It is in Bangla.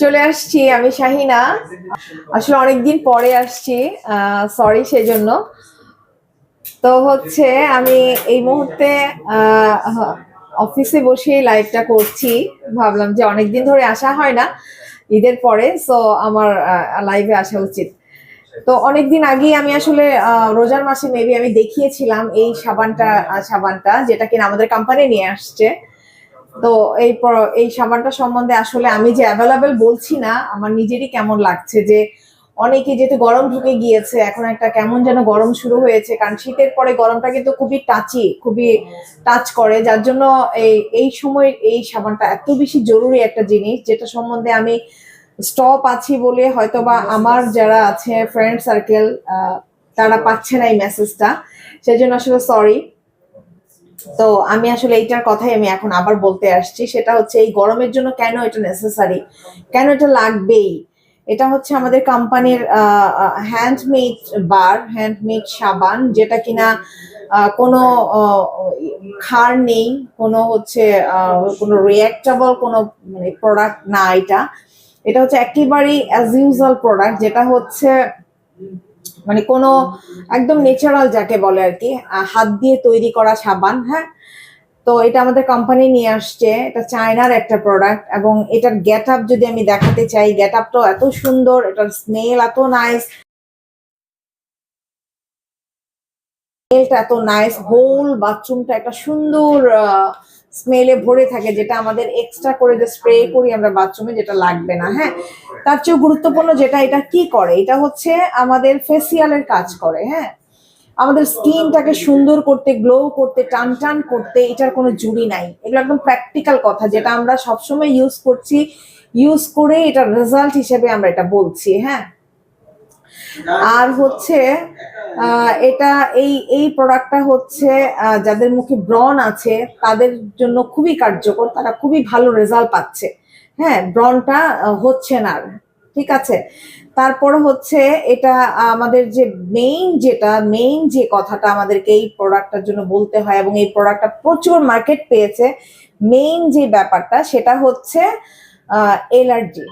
চলে আসছি আমি শাহিনা। আসলে অনেকদিন পরে আসছি সরি সেজন্য। তো হচ্ছে আমি এই মুহূর্তে অফিসে বসে লাইভটা করছি। ভাবলাম যে অনেকদিন ধরে আসা হয় না ঈদের পরে সো আমার লাইভে আসা উচিত। তো অনেকদিন আগেই আমি আসলে রোজার মাসে মেবি আমি দেখিয়েছিলাম এই সাবানটা সাবানটা যেটা কিনা আমাদের কোম্পানি নিয়ে আসছে। তো এই এই সাবানটা সম্বন্ধে আসলে আমি যে অ্যাভেলেবেল বলছি না, আমার নিজেরই কেমন লাগছে যে অনেকে যেহেতু গরম ঢুকে গিয়েছে, এখন একটা কেমন যেন গরম শুরু হয়েছে, কারণ শীতের পরে গরমটা কিন্তু খুবই টাচি খুবই টাচ করে। যার জন্য এই এই সময় এই সাবানটা এত বেশি জরুরি একটা জিনিস, যেটা সম্বন্ধে আমি স্টপ আছি বলে হয়তোবা আমার যারা আছে ফ্রেন্ড সার্কেল তারা পাচ্ছে না এই মেসেজটা সেই জন্য আসলে সরি তো আমি আসলে এইটার কথাই আমি এখন আবার বলতে আসছি। সেটা হচ্ছে এই গরমের জন্য কেন এটা নেসেসারি কেন এটা লাগবেই? এটা হচ্ছে আমাদের কোম্পানির হ্যান্ডমেড বার হ্যান্ডমেড সাবান যেটা কিনা কোনো খার নেই কোনো হচ্ছে কোনো রিয়াক্টেবল কোনো মানে প্রোডাক্ট না এটা। এটা হচ্ছে একেবারেই অ্যাজ ইউজুয়াল প্রোডাক্ট যেটা হচ্ছে মানে কোনো একদম ন্যাচারাল যাকে বলে আর কি হাত দিয়ে তৈরি করা সাবান হ্যাঁ? তো এটা আমাদের কোম্পানি নিয়ে আসছে, এটা চায়নার একটা প্রোডাক্ট এবং এটার গেট আপ যদি আমি দেখাতে চাই গেট আপটাও এত সুন্দর, এটার স্মেল এত নাইস স্মেলটা এত নাইস হোল বাথরুমটা একটা সুন্দর স্মেলে ভরে থাকে, যেটা আমাদের এক্সট্রা করে যে স্প্রে করি আমরা বাথরুমে যেটা লাগবে না হ্যাঁ? তার চেয়েও গুরুত্বপূর্ণ যেটা এটা কি করে? এটা হচ্ছে আমাদের ফেসিয়ালের কাজ করে হ্যাঁ? আমাদের স্কিনটাকে সুন্দর করতে গ্লো করতে, টান টান করতে এটার কোনো জুড়ি নাই। এগুলো একদম প্র্যাকটিক্যাল কথা, যেটা আমরা সবসময় ইউজ করছি ইউজ করে এটা রেজাল্ট হিসেবে আমরা এটা বলছি হ্যাঁ? আর হচ্ছে এটা এই এই প্রোডাক্টটা হচ্ছে যাদের মুখে ব্রন আছে, তাদের জন্য খুবই কার্যকর, তারা খুবই ভালো রেজাল্ট পাচ্ছে হ্যাঁ ব্রনটা হচ্ছে না। ঠিক আছে তারপরে হচ্ছে, এটা আমাদের যে মেইন যেটা মেইন যে কথাটা আমাদেরকে এই প্রোডাক্টটার জন্য বলতে হয়, এবং এই প্রোডাক্টটা প্রচুর মার্কেট পেয়েছে মেইন যে ব্যাপারটা, সেটা হচ্ছে এলার্জি